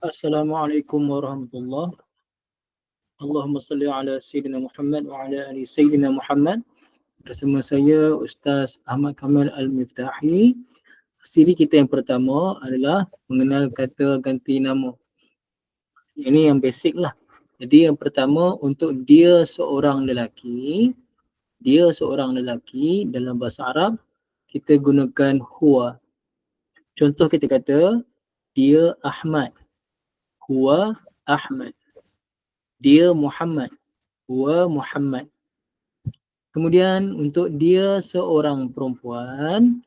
Assalamualaikum warahmatullahi Allahumma salli ala Sayyidina Muhammad wa ala ali Sayyidina Muhammad. Bersama saya Ustaz Ahmad Kamal Al-Miftahi. Siri kita yang pertama adalah mengenal kata ganti nama. Ini yang basic lah. Jadi yang pertama untuk dia seorang lelaki Dia seorang lelaki dalam bahasa Arab Kita gunakan huwa. Contoh kita kata dia Ahmad huwa Ahmad. Dia Muhammad. Huwa Muhammad. Kemudian untuk dia seorang perempuan,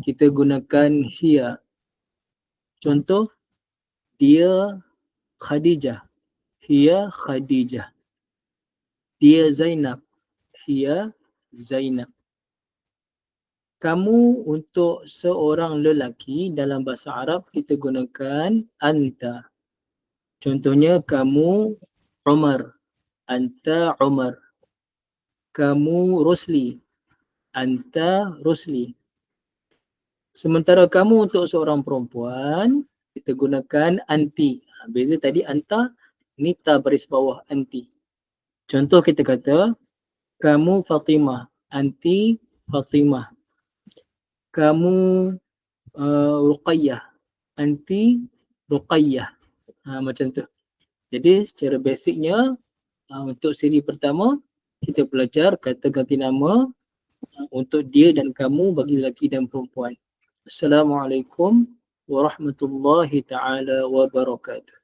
kita gunakan hiya. Contoh, dia Khadijah. Hiya Khadijah. Dia Zainab. Hiya Zainab. Kamu untuk seorang lelaki dalam bahasa Arab kita gunakan anta. Contohnya kamu Umar, anta Umar. Kamu Rusli, anta Rusli. Sementara kamu untuk seorang perempuan, kita gunakan anti. Ha, beza tadi anta, ni ta baris bawah anti. Contoh kita kata, kamu Fatimah, anti Fatimah. Kamu uh, Ruqayyah, anti Ruqayyah. Ha, macam tu. Jadi secara basicnya uh, untuk siri pertama kita belajar kata ganti nama uh, untuk dia dan kamu bagi lelaki dan perempuan. Assalamualaikum warahmatullahi taala wabarakatuh.